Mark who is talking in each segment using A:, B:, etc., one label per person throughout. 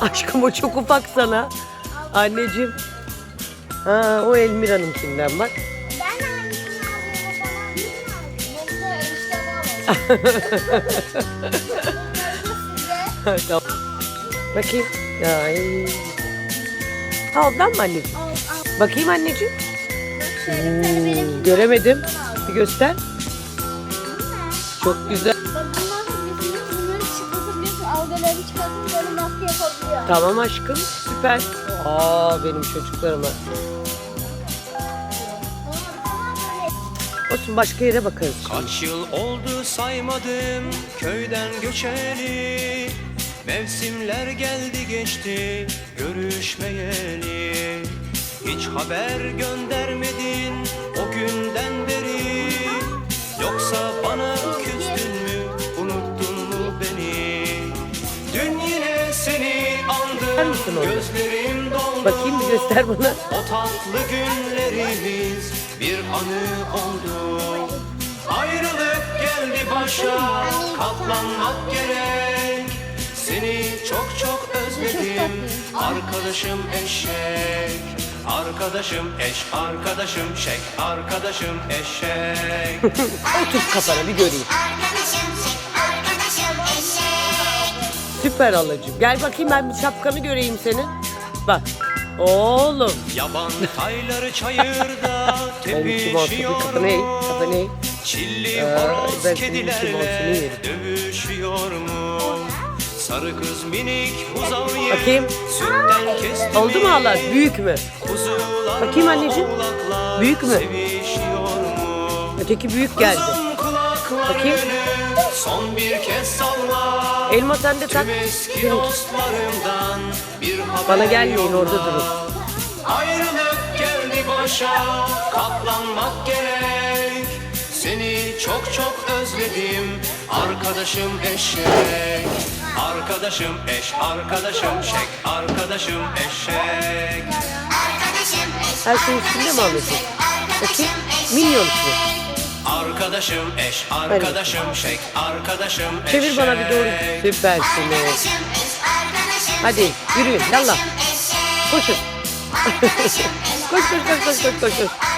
A: Aşkım o çok ufak sana. Anneciğim. Ha, o Elmira'nınkinden bak.
B: Ben
A: tamam. Bakayım. Ay. Ha ondan mı anneciğim?
B: Al al.
A: Bakayım anneciğim.
B: Seni benim
A: Göremedim. Bir göster. Çok güzel. Tamam aşkım. Süper. Aa benim çocuklarıma. Olsun başka yere bakarız. şimdi.
C: Kaç yıl oldu saymadım köyden göçeli Mevsimler geldi geçti görüşmeyeli Hiç haber göndermedin Andım
A: orada? Bakayım bir göster bana.
C: o tatlı günlerimiz bir anı oldu Ayrılık geldi başa katlanmak gerek Seni çok çok özledim arkadaşım eşek Arkadaşım eş, arkadaşım şek, arkadaşım eşek
A: Otur kafana bir göreyim.
B: Arkadaşım
A: Süper alacığım. Gel bakayım ben bir şapkanı göreyim senin. Bak. Oğlum.
C: Yaban tayları çayırda
A: Ben kim olsun bir
C: tepişiyor
A: Kafanı
C: mu?
A: eğ.
C: Çilli
A: Aa,
C: horoz
A: ben senin kim olsun
C: kedilerle
A: yerim.
C: dövüşüyor mu? Sarı kız minik buzağıyı
A: Bakayım.
C: sütten kesti
A: Oldu mu hala? Büyük mü?
C: Kuzular
A: Bakayım anneciğim.
C: oğlaklar
A: Büyük mü?
C: Sevişiyor mu?
A: Öteki büyük geldi. Bakayım.
C: Son bir kez salla.
A: Elma sen de tak.
C: Tüm eski
A: Seninki.
C: dostlarımdan bir haber
A: Bana gelmeyin
C: yolla.
A: orada durun.
C: Ayrılık geldi başa katlanmak gerek Seni çok çok özledim arkadaşım eşek Arkadaşım eş, arkadaşım şek, arkadaşım eşek
A: Her şey üstünde mi Ahmet'in? Bakayım. Minyon mu?
C: Arkadaşım eş, arkadaşım şek, arkadaşım eşek
A: Çevir bana bir doğru. Süpersiniz. Hadi yürüyün. Yallah. Koşun. koş koş koş koş koş koş.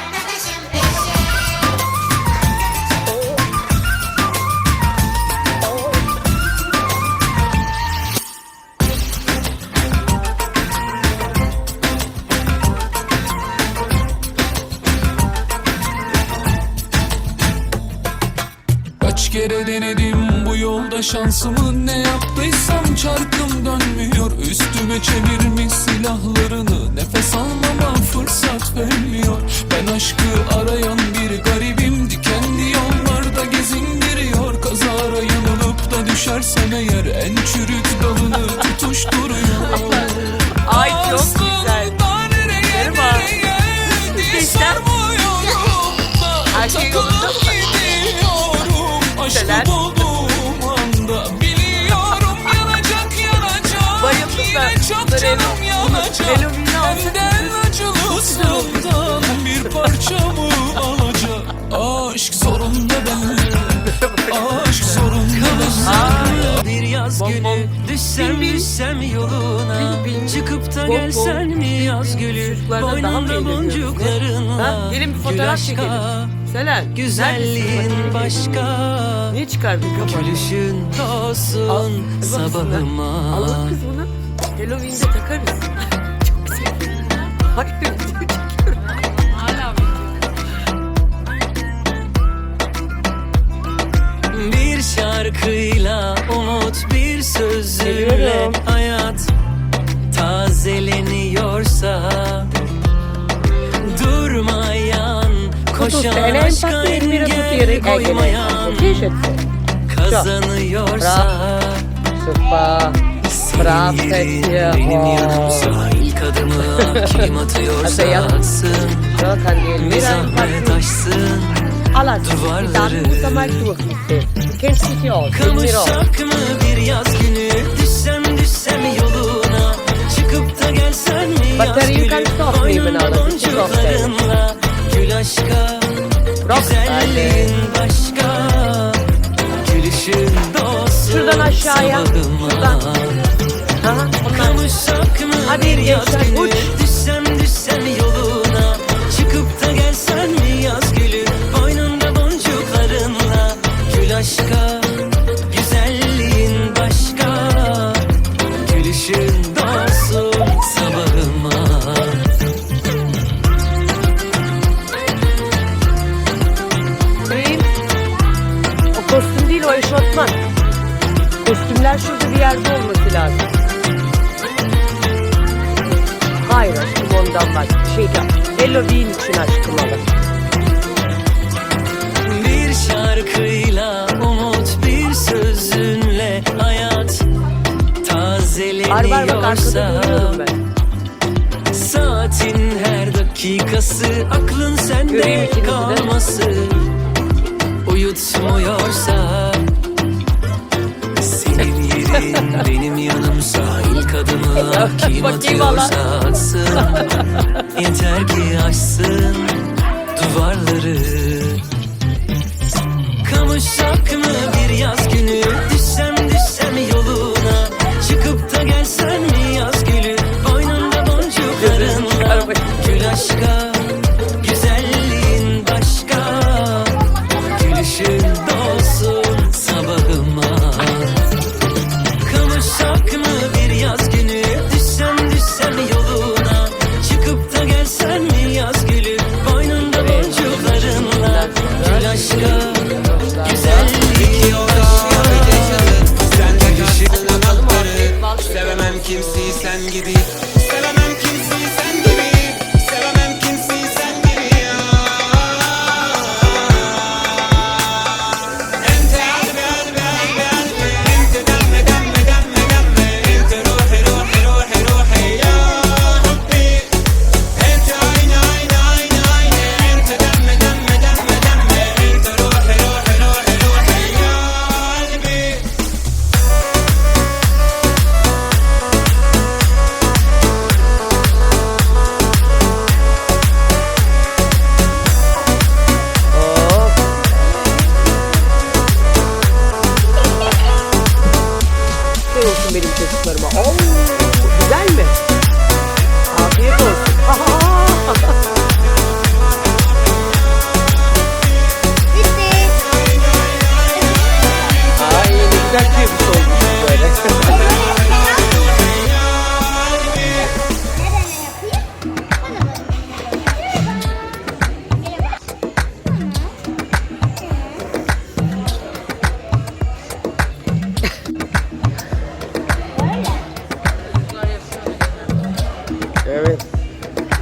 D: Kaç kere denedim bu yolda şansımı Ne yaptıysam çarkım dönmüyor. Üstüme çevirmiş silahlarını Nefes almama fırsat vermiyor. Ben aşkı arayan bir garibim Dikenli yollarda gezindiriyor Kazara yanılıp da düşersem eğer En çürük
A: Eve-
D: yanacak Benden acılı sından Bir parçamı alacak Aşk zorunda ben Aşk zorunda ben
E: Bir yaz günü düşsem düşsem yoluna. Çıkıp da gelsen mi yaz gülü Boynunda boncuklarınla?
A: Gelin bir fotoğraf çekelim. Selen.
E: Güzelliğin başka
A: Niye çıkardın kafanı?
E: Gülüşün olsun sabahıma
A: Allah kız bunu. Halloween'de takarız. Çok güzel. Hayır video çekiyorum. Hala video.
E: Bir şarkıyla umut bir sözüyle hayat tazeleniyorsa Durmayan koşan aşka engel koymayan kazanıyorsa
A: Süper. Bravo
E: benim yanımsa ilk adımı kim atıyorsa atsın Bir zahmet aşsın. Duvarları. Kavuşsak mı bir yaz günü? Düşsem düşsem yoluna
A: aşağıya. Şuradan. Aha, onlar. Hadi. şeyden baş, şeyden. İçin aşkım.
E: Bir şarkıyla umut bir sözünle hayat
A: tazeleniyorsa. Bak arkada duruyorum ben.
E: Saatin her dakikası aklın sende kalması uyutmuyorsa Gelin benim yanımsa ilk adımı kim atıyorsa atsın. Yeter ki açsın duvarları. Kavuşak mı bir yaz günü?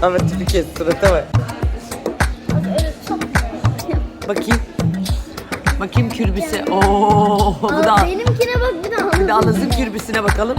A: Ama tipi kes surata bak. Bakayım. Bakayım kürbüse. Oo, bu da
B: Benimkine bak bir de
A: bir de alın. Anaz'ın kürbüsüne bakalım.